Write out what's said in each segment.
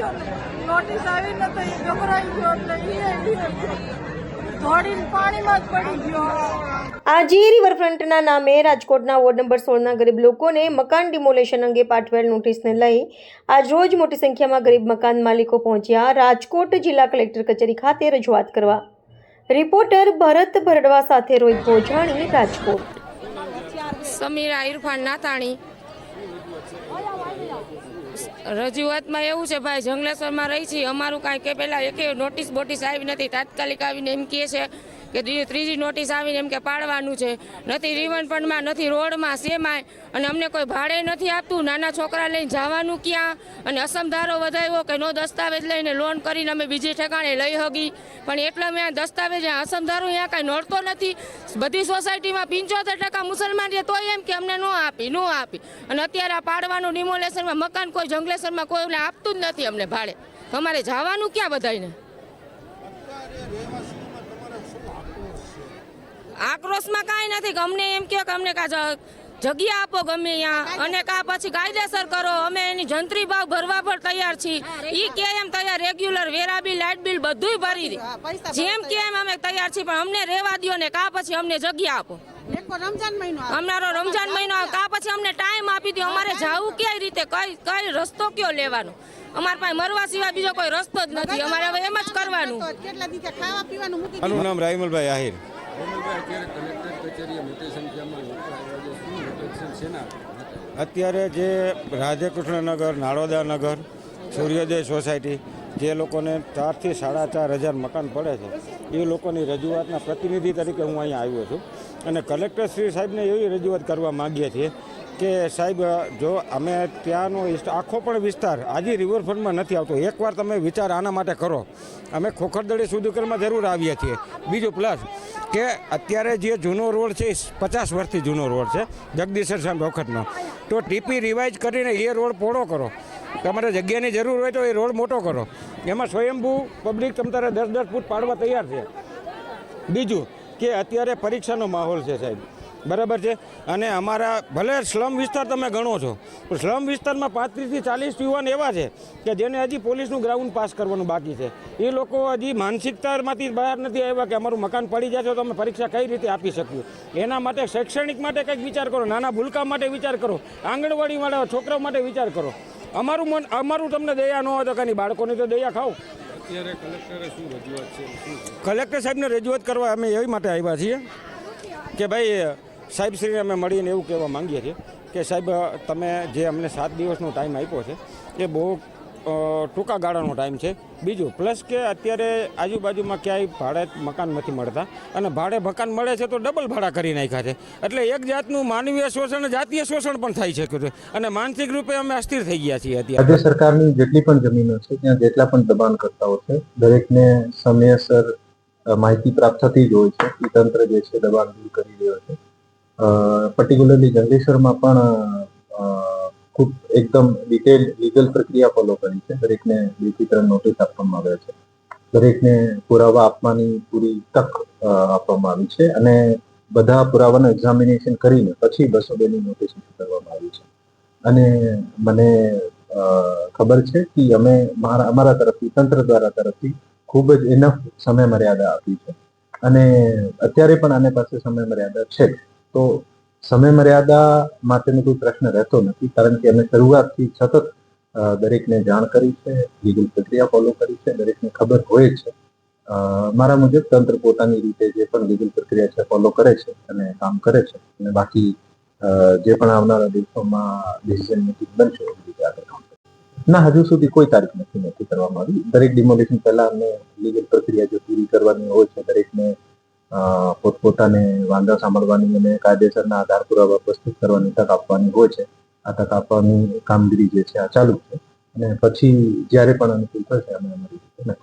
આવી નોટિસ આવી ને તો એ ગભરાઈ ગયો એટલે એ દોડીને પાણીમાં જ પડી ગયો. આજે રિવરફ્રન્ટના નામે રાજકોટના વોર્ડ નંબર સોળના ગરીબ લોકોને મકાન ડિમોલેશન અંગે પાઠવેલ નોટિસને લઈ આજરોજ મોટી સંખ્યામાં ગરીબ મકાન માલિકો પહોંચ્યા રાજકોટ જિલ્લા કલેક્ટર કચેરી ખાતે રજૂઆત કરવા. રિપોર્ટર ભરત ભરડવા સાથે રોહિત ભોજાણી રાજકોટ. સમીરા ઇરફાન નાતાણી રજૂઆતમાં એવું છે, ભાઈ, જંગલેશ્વરમાં રહી છીએ. અમારું કાંઈ કે પહેલાં એકે નોટિસ બોટિસ આવી નથી. તાત્કાલિક આવીને એમ કહે છે કે ત્રી- ત્રીજી નોટિસ આવીને એમ કે પાડવાનું છે. નથી રિવનફંડમાં નથી રોડમાં સેમાય અને અમને કોઈ ભાડે નથી આપતું. નાના છોકરા લઈને જવાનું ક્યાં? અને અસમધારો વધાર્યો કે નો દસ્તાવેજ લઈને લોન કરીને અમે બીજી ઠેકાણે લઈ હગી. પણ એટલા મેં દસ્તાવેજ અસમધારો અહીંયા કાંઈ નડતો નથી. બધી સોસાયટીમાં પંચોતેર ટકા મુસલમાન છે તોય એમ કે અમને ન આપી ન આપી. અને અત્યારે આ પાડવાનું ડિમોલેશનમાં મકાન કોઈ જંગલેશ્વરમાં કોઈ આપતું જ નથી અમને ભાડે. અમારે જવાનું ક્યાં બધાને આક્રોશમાં કાંઈ નથી. કે અમને એમ કહો કે અમને કા જ- જગ્યા આપો ગમે ત્યાં. અને કા પછી કાયદેસર કરો. અમે એની જંત્રી ભાવ ભરવા પર તૈયાર છીએ. ઈ કે એમ તૈયાર. રેગ્યુલર વેરા બિલ લાઇટ બિલ બધુંય ભરી દે. જેમ કે એમ અમે તૈયાર છીએ પણ અમને રહેવા દો ને કા પછી અમને જગ્યા આપો. રમજાન મહિનો અમારો રમજાન મહિનો કા પછી અમને ટાઈમ આપી દો અમારે જવું કઈ રીતે? કઈ કઈ રસ્તો કયો લેવાનો? અમારા પાસે મરવા સિવાય બીજો કોઈ રસ્તો જ નથી. અમારે હવે એમ જ કરવાનું. કેટલા દિવસે ખાવા પીવાનું મૂકી મારું નામ રાયમલભાઈ આહિર. અત્યારે જે રાધેકૃષ્ણનગર નાળોદાનગર સૂર્યોદય સોસાયટી, જે લોકોને ચારથી સાડા ચાર હજાર મકાન પડે છે, એ લોકોની રજૂઆતના પ્રતિનિધિ તરીકે હું અહીંયા આવ્યો છું. અને કલેક્ટર શ્રી સાહેબને એવી રજૂઆત કરવા માગીએ છીએ કે સાહેબ, જો અમે ત્યાંનો આખો પણ વિસ્તાર આજે રિવરફ્રન્ટમાં નથી આવતો. એકવાર તમે વિચાર આના માટે કરો. અમે ખોખરદડી સુધીકરમાં જરૂર આવીએ છીએ. બીજું પ્લસ કે અત્યારે જે જૂનો રોડ છે પચાસ વર્ષથી જૂનો રોડ છે, જગદીશર સાહેબ વખતનો. તો ટીપી રિવાઇઝ કરીને એ રોડ પોળો કરો. તમારે જગ્યાની જરૂર હોય તો એ રોડ મોટો કરો. એમાં સ્વયંભૂ પબ્લિક તમારે દસ દસ ફૂટ પાડવા તૈયાર છે. બીજું કે અત્યારે પરીક્ષાનો માહોલ છે સાહેબ. બરાબર છે? અને અમારા ભલે સ્લમ વિસ્તાર તમે ગણો છો પણ સ્લમ વિસ્તારમાં પાંત્રીસથી ચાલીસ યુવાન એવા છે કે જેને હજી પોલીસનું ગ્રાઉન્ડ પાસ કરવાનું બાકી છે. એ લોકો હજી માનસિકતામાંથી બહાર નથી આવ્યા કે અમારું મકાન પડી જશે તો અમે પરીક્ષા કઈ રીતે આપી શકીએ? એના માટે શૈક્ષણિક માટે કંઈક વિચાર કરો નાના ભૂલકા માટે વિચાર કરો આંગણવાડીવાળા છોકરાઓ માટે વિચાર કરો. અમારું મન અમારું તમને દયા ન હોય તો કાંઈ બાળકોને તો દયા ખાઓ. કલેક્ટર સાહેબને રજૂઆત કરવા અમે એવી માટે આવ્યા છીએ કે ભાઈ સાહેબશ્રીને અમે મળીને એવું કહેવા માંગીએ છીએ કે સાહેબ તમે જે અમને સાત દિવસનો ટાઈમ આપ્યો છે, એ બહુ ટૂંકા ગાળાનો ટાઈમ છે. બીજું પ્લસ કે અત્યારે આજુબાજુમાં ક્યાંય ભાડે મકાન નથી મળતા અને ભાડે મકાન મળે છે તો ડબલ ભાડા કરી નાખ્યા છે. એટલે એક જાતનું માનવીય શોષણ, જાતીય શોષણ પણ થઈ શક્યું છે. અને માનસિક રૂપે અમે અસ્થિર થઈ ગયા છીએ અત્યારે. રાજ્ય સરકારની જેટલી પણ જમીનો છે, ત્યાં જેટલા પણ દબાણકર્તાઓ છે, દરેકને સમયસર માહિતી પ્રાપ્ત થતી જ હોય છે. તંત્ર જે છે, દબાણ દૂર કરી રહ્યો છે. પર્ટિક્યુલરલી જંગલેશ્વરમાં પણ ખૂબ એકદમ ડિટેલ લીગલ પ્રક્રિયા ફોલો કરી છે. દરેકને ત્રણ નોટિસ આપવામાં આવે છે. દરેકને પુરાવા આપવાની પૂરી તક આપવામાં આવી છે અને બધા પુરાવાનું એક્ઝામિનેશન કરીને પછી બસો બેની નોટિસ કરવામાં આવી છે. અને મને ખબર છે કે અમે મારા, અમારા તરફથી, તંત્ર દ્વારા તરફથી ખૂબ જ એનફ સમય મર્યાદા આપી છે. અને અત્યારે પણ આને પાસે સમય મર્યાદા છે. તો સમય મર્યાદા માટેનો કોઈ પ્રશ્ન રહેતો નથી, કારણ કે અમે શરૂઆતથી સતત દરેકને જાણ કરી છે, લીગલ પ્રક્રિયા ફોલો કરી છે, દરેકને ખબર હોય છે. મારા મુજબ તંત્ર પોતાની રીતે જે પણ લીગલ પ્રક્રિયા છે ફોલો કરે છે અને કામ કરે છે અને બાકી જે પણ આવનારા દિવસોમાં ડિસિઝન મેકિંગ બનશે, એ રીતે આગળ કામ ના, હજુ સુધી કોઈ તારીખ નથી નક્કી કરવામાં આવી. દરેક ડિમોલિશન પહેલા અમે લીગલ પ્રક્રિયા જે પૂરી કરવાની હોય છે, દરેકને પોતપોતાને વાંધા સાંભળવાની અને કાયદેસરના આધાર પુરાવા પ્રસ્તુત કરવાની તક આપવાની હોય છે. આ તક આપવાની કામગીરી જે છે, આ ચાલુ છે. અને પછી જ્યારે પણ અનુકૂળ થશે, અમે અમારી રીતે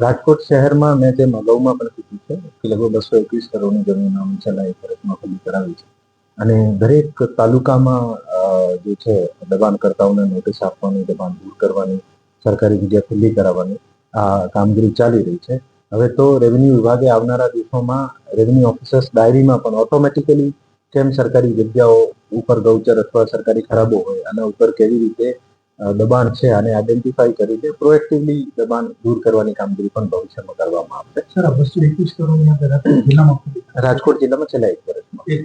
રાજકોટ શહેરમાં મેં જેમ અગાઉમાં પણ કીધું છે કે લગભગ બસો એકવીસ કરોડની જમીન અમે છેલ્લા એક વર્ષમાં ખુલ્લી કરાવી છે. અને દરેક તાલુકામાં જે છે, દબાણકર્તાઓને નોટિસ આપવાની, દબાણ દૂર કરવાની, સરકારી જગ્યા ખુલ્લી કરાવવાની આ કામગીરી ચાલી રહી છે. હવે તો રેવન્યુ વિભાગે આવનારા દિવસોમાં રેવન્યુ ઓફિસર્સ ડાયરીમાં પણ ઓટોમેટિકલી કેમ સરકારી જગ્યાઓ ઉપર ગૌચર અથવા સરકારી ખરાબો હોય આના ઉપર કેવી રીતે દબાણ છે અને આઈડેન્ટિફાઈ કરીને પ્રોએક્ટિવલી દબાણ દૂર કરવાની કામગીરી પણ ભવિષ્યમાં કરવામાં આવશે. સર બસો એકવીસ કરોડ રાજકોટ જિલ્લામાં રાજકોટ જિલ્લામાં છેલ્લા એક વર્ષમાં.